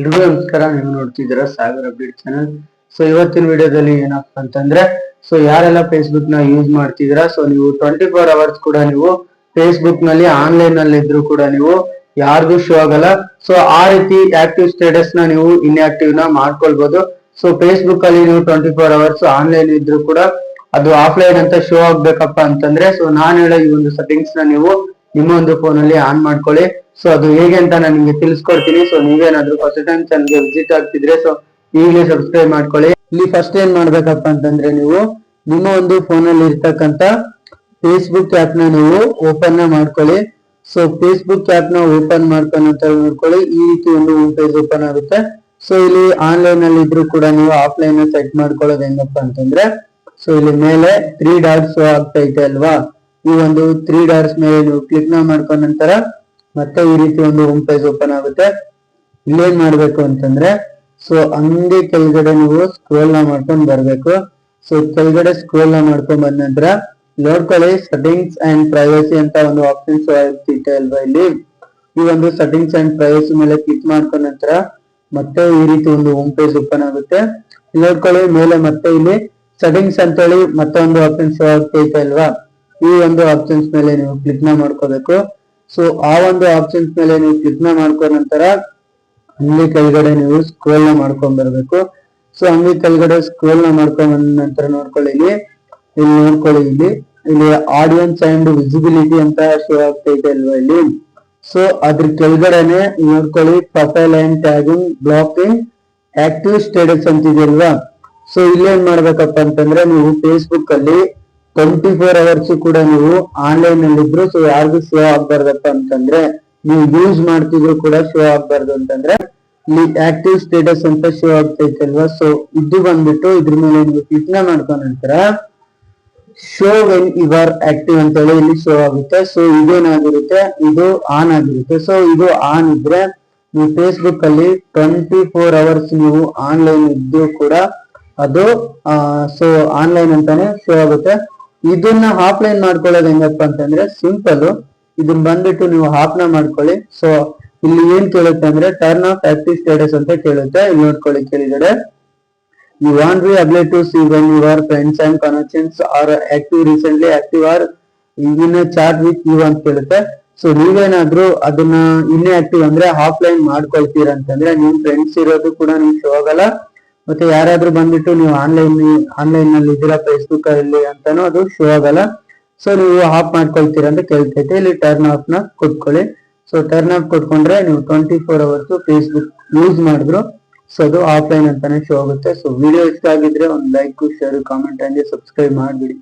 ಎಲ್ರಿಗೂ ನಮಸ್ಕಾರ ನೀವು ನೋಡ್ತಿದ್ದೀರಾ ಸಾಗರ್ ಅಪ್ಡೇಟ್ ಚಾನಲ್ ಸೊ ಇವತ್ತಿನ ವಿಡಿಯೋದಲ್ಲಿ ಏನಪ್ಪಾ ಅಂತಂದ್ರೆ ಸೊ ಯಾರೆಲ್ಲ ಫೇಸ್ಬುಕ್ನ ಯೂಸ್ ಮಾಡ್ತಿದ್ದೀರಾ ಸೊ ನೀವು ಟ್ವೆಂಟಿ ಫೋರ್ ಅವರ್ಸ್ ಕೂಡ ನೀವು ಫೇಸ್ಬುಕ್ನಲ್ಲಿ ಆನ್ಲೈನ್ನಲ್ಲಿ ಇದ್ರು ಕೂಡ ನೀವು ಯಾರಿಗೂ ಶೋ ಆಗಲ್ಲ. ಸೊ ಆ ರೀತಿ ಆಕ್ಟಿವ್ ಸ್ಟೇಟಸ್ನ ನೀವು ಇನ್ಆಕ್ಟಿವ್ನ ಮಾಡ್ಕೊಳ್ಬಹುದು ಸೊ ಫೇಸ್ಬುಕ್ ಅಲ್ಲಿ ನೀವು ಟ್ವೆಂಟಿ ಫೋರ್ ಅವರ್ಸ್ ಆನ್ಲೈನ್ ಇದ್ರು ಕೂಡ ಅದು ಆಫ್ಲೈನ್ ಅಂತ ಶೋ ಆಗ್ಬೇಕಪ್ಪ ಅಂತಂದ್ರೆ ಸೊ ನಾನು ಹೇಳೋ ಈ ಒಂದು ಸೆಟ್ಟಿಂಗ್ಸ್ನ ನೀವು ನಿಮ್ಮ ಒಂದು ಫೋನ್ ಅಲ್ಲಿ ಆನ್ ಮಾಡ್ಕೊಳ್ಳಿ. ಸೊ ಅದು ಹೇಗೆ ಅಂತ ನಾನು ನಿಮ್ಗೆ ತಿಳಿಸ್ಕೊಡ್ತೀನಿ. ಸೊ ನೀವೇನಾದ್ರೂ ಫಸ್ಟ್ ಟೈಮ್ ಚಾನಲ್ಗೆ ವಿಸಿಟ್ ಆಗ್ತಿದ್ರೆ ಸೊ ಈಗಲೇ ಸಬ್ಸ್ಕ್ರೈಬ್ ಮಾಡ್ಕೊಳ್ಳಿ. ಇಲ್ಲಿ ಫಸ್ಟ್ ಏನ್ ಮಾಡ್ಬೇಕಪ್ಪ ಅಂತಂದ್ರೆ ನೀವು, ನಿಮ್ಮ ಒಂದು ಫೋನ್ ಅಲ್ಲಿ ಇರ್ತಕ್ಕಂತ ಫೇಸ್ಬುಕ್ ಆಪ್ನ ನೀವು ಓಪನ್ನ ಮಾಡ್ಕೊಳ್ಳಿ. ಸೊ ಫೇಸ್ಬುಕ್ ಆಪ್ನ ಓಪನ್ ಮಾಡ್ಕೊಂಡಂತ ನೋಡ್ಕೊಳ್ಳಿ. ಈ ರೀತಿ ಒಂದು ಹೋಮ್ ಪೇಜ್ ಓಪನ್ ಆಗುತ್ತೆ. ಸೊ ಇಲ್ಲಿ ಆನ್ಲೈನ್ ಅಲ್ಲಿ ಇದ್ರು ಕೂಡ ನೀವು ಆಫ್ಲೈನ್ ಸೆಟ್ ಮಾಡ್ಕೊಳ್ಳೋದು ಹೆಂಗಪ್ಪ ಅಂತಂದ್ರೆ ಸೊ ಇಲ್ಲಿ ಮೇಲೆ ತ್ರೀ ಡಾಟ್ಸ್ ಆಗ್ತಾ ಇದೆ ಅಲ್ವಾ? ಈ ಒಂದು ತ್ರೀ ಡಾರ್ಸ್ ಮೇಲೆ ನೀವು ಕ್ಲಿಕ್ನ ಮಾಡ್ಕೊಂಡ ನಂತರ ಮತ್ತೆ ಈ ರೀತಿ ಒಂದು ಹೋಮ್ ಪೇಜ್ ಓಪನ್ ಆಗುತ್ತೆ. ಇಲ್ಲೇನ್ ಮಾಡ್ಬೇಕು ಅಂತಂದ್ರೆ ಸೊ ಹಂಗೆ ಕೆಳಗಡೆ ನೀವು ಸ್ಕ್ರೋಲ್ನ ಮಾಡ್ಕೊಂಡ್ ಬರ್ಬೇಕು. ಸೊ ಕೆಳಗಡೆ ಸ್ಕ್ರೋಲ್ನ ಮಾಡ್ಕೊಂಡ್ ಬಂದ ನಂತರ, ನೋಡ್ಕೊಳ್ಳಿ ಸೆಟ್ಟಿಂಗ್ಸ್ ಅಂಡ್ ಪ್ರೈವಸಿ ಅಂತ ಒಂದು ಆಪ್ಷನ್ಸ್ ಆಗ್ತಿದೆ ಅಲ್ವಾ ಇಲ್ಲಿ? ಈ ಒಂದು ಸೆಟ್ಟಿಂಗ್ಸ್ ಅಂಡ್ ಪ್ರೈವಸಿ ಮೇಲೆ ಕ್ಲಿಕ್ ಮಾಡ್ಕೊಂಡ ನಂತರ ಮತ್ತೆ ಈ ರೀತಿ ಒಂದು ಹೋಮ್ ಪೇಜ್ ಓಪನ್ ಆಗುತ್ತೆ. ನೋಡ್ಕೊಳ್ಳಿ ಮೇಲೆ ಮತ್ತೆ ಇಲ್ಲಿ ಸೆಟ್ಟಿಂಗ್ಸ್ ಅಂತೇಳಿ ಮತ್ತೊಂದು ಆಪ್ಷನ್ಸ್ ಆಗ್ತೈತೆ ಅಲ್ವಾ? ಈ ಒಂದು ಆಪ್ಷನ್ಸ್ ಮೇಲೆ ನೀವು ಕ್ಲಿಕ್ನ ಮಾಡ್ಕೋಬೇಕು. ಸೊ ಆ ಒಂದು ಆಪ್ಷನ್ಸ್ ಮೇಲೆ ನೀವು ಕ್ಲಿಕ್ನ ಮಾಡ್ಕೋ ನಂತರ ಇಲ್ಲಿ ಕೆಳಗಡೆ ನೀವು ಸ್ಕ್ರೋಲ್ನ ಮಾಡ್ಕೊಂಡ್ ಬರ್ಬೇಕು. ಸೊ ಹಂಗೆ ಕೆಳಗಡೆ ಸ್ಕ್ರೋಲ್ನ ಮಾಡ್ಕೊಂಡ್ ಬಂದ ನಂತರ ನೋಡ್ಕೊಳ್ಳಿ ಇಲ್ಲಿ. ಇಲ್ಲಿ ನೋಡ್ಕೊಳ್ಳಿ ಇಲ್ಲಿ. ಇಲ್ಲಿ ಆಡಿಯನ್ಸ್ ಅಂಡ್ ವಿಸಿಬಿಲಿಟಿ ಅಂತ ಶೋ ಆಗ್ತೈತೆ ಅಲ್ವಾ ಇಲ್ಲಿ? ಸೊ ಅದ್ರ ಕೆಳಗಡೆನೆ ನೋಡ್ಕೊಳ್ಳಿ profile and tagging blocking active status ಅಂತಿದೆ ಅಲ್ವಾ? ಸೊ ಇಲ್ಲೇನ್ ಮಾಡ್ಬೇಕಪ್ಪ ಅಂತಂದ್ರೆ ನೀವು ಫೇಸ್ಬುಕ್ ಅಲ್ಲಿ ಟ್ವೆಂಟಿ ಫೋರ್ ಅವರ್ಸ್ ಕೂಡ ನೀವು ಆನ್ಲೈನ್ ಅಲ್ಲಿ ಇದ್ರು ಸೊ ಯಾರಿಗೂ ಶೋ ಆಗ್ಬಾರ್ದಪ್ಪ ಅಂತಂದ್ರೆ, ನೀವು ಯೂಸ್ ಮಾಡ್ತಿದ್ರು ಕೂಡ ಶೋ ಆಗ್ಬಾರ್ದು ಅಂತಂದ್ರೆ, ಇಲ್ಲಿ ಆಕ್ಟಿವ್ ಸ್ಟೇಟಸ್ ಅಂತ ಶೋ ಆಗ್ತೈತೆ ಅಲ್ವಾ ಸೊ ಇದು ಬಂದ್ಬಿಟ್ಟು ಇದ್ರ ಮೇಲೆ ನೀವು ಕ್ಲಿಕ್ ಮಾಡ್ಕೊಂಡ ನಂತರ ಶೋ ವೆನ್ ಯುವರ್ ಆಕ್ಟಿವ್ ಅಂತ ಹೇಳಿ ಇಲ್ಲಿ ಶೋ ಆಗುತ್ತೆ. ಸೊ ಇದೇನಾಗಿರುತ್ತೆ ಇದು ಆನ್ ಆಗಿರುತ್ತೆ. ಸೊ ಇದು ಆನ್ ಇದ್ರೆ, ನೀವು ಫೇಸ್ಬುಕ್ ಅಲ್ಲಿ ಟ್ವೆಂಟಿ ಫೋರ್ ಅವರ್ಸ್ ನೀವು ಆನ್ಲೈನ್ ಇದ್ದು ಕೂಡ ಅದು ಸೊ ಆನ್ಲೈನ್ ಅಂತಾನೆ ಶೋ ಆಗುತ್ತೆ. ಇದನ್ನ ಆಫ್ಲೈನ್ ಮಾಡ್ಕೊಳ್ಳೋದು ಹೆಂಗಪ್ಪ ಅಂತಂದ್ರೆ ಸಿಂಪಲ್ ಇದನ್ನ ಬಂದ್ಬಿಟ್ಟು ನೀವು ಆಫ್ನ ಮಾಡ್ಕೊಳ್ಳಿ. ಸೊ ಇಲ್ಲಿ ಏನ್ ಕೇಳುತ್ತೆ ಅಂದ್ರೆ ಟರ್ನ್ ಆಫ್ ಆಕ್ಟಿವ್ ಸ್ಟೇಟಸ್ ಅಂತ ಕೇಳುತ್ತೆ. ಇಲ್ಲಿ ನೋಡ್ಕೊಳ್ಳಿ ಕೆಳಗಡೆ. You want be able to see when you are friends and connections are active recently active are a chat with you ಅಂತ ಕೇಳುತ್ತೆ. ಸೊ ನೀವೇನಾದ್ರೂ ಅದನ್ನ ಇನ್ನೇ ಆಕ್ಟಿವ್ ಅಂದ್ರೆ ಆಫ್ಲೈನ್ ಮಾಡ್ಕೊಳ್ತೀರ ಅಂತಂದ್ರೆ, ನಿಮ್ ಫ್ರೆಂಡ್ಸ್ ಇರೋದು ಕೂಡ ನಿಮ್ಗೆ ಶೋ ಆಗಲ್ಲ. ಮತ್ತೆ ಯಾರಾದ್ರೂ ಬಂದ್ಬಿಟ್ಟು ನೀವು ಆನ್ಲೈನ್ ಆನ್ಲೈನ್ನಲ್ಲಿ ಇದ್ದೀರಾ ಫೇಸ್ಬುಕ್ ಅಲ್ಲಿ ಅಂತಾನು ಅದು ಶೋ ಆಗಲ್ಲ. ಸೊ ನೀವು ಆಫ್ ಮಾಡ್ಕೊಳ್ತೀರಾ ಅಂತ ಕೇಳ್ತೈತೆ ಇಲ್ಲಿ ಟರ್ನ್ ಆಫ್ನ ಕೊಟ್ಕೊಳ್ಳಿ. ಸೊ ಟರ್ನ್ ಆಫ್ ಕೊಟ್ಕೊಂಡ್ರೆ ನೀವು twenty four hours Facebook use ಮಾಡಿದ್ರು ಸೊ ಅದು ಆಫ್ಲೈನ್ ಅಂತಾನೆ ಶೋ ಆಗುತ್ತೆ. ಸೊ ವಿಡಿಯೋ ಇಷ್ಟ ಆಗಿದ್ರೆ ಒಂದು ಲೈಕ್ ಶೇರ್ ಕಾಮೆಂಟ್ ಹಂಗೆ ಸಬ್ಸ್ಕ್ರೈಬ್ ಮಾಡ್ಬಿಡಿ.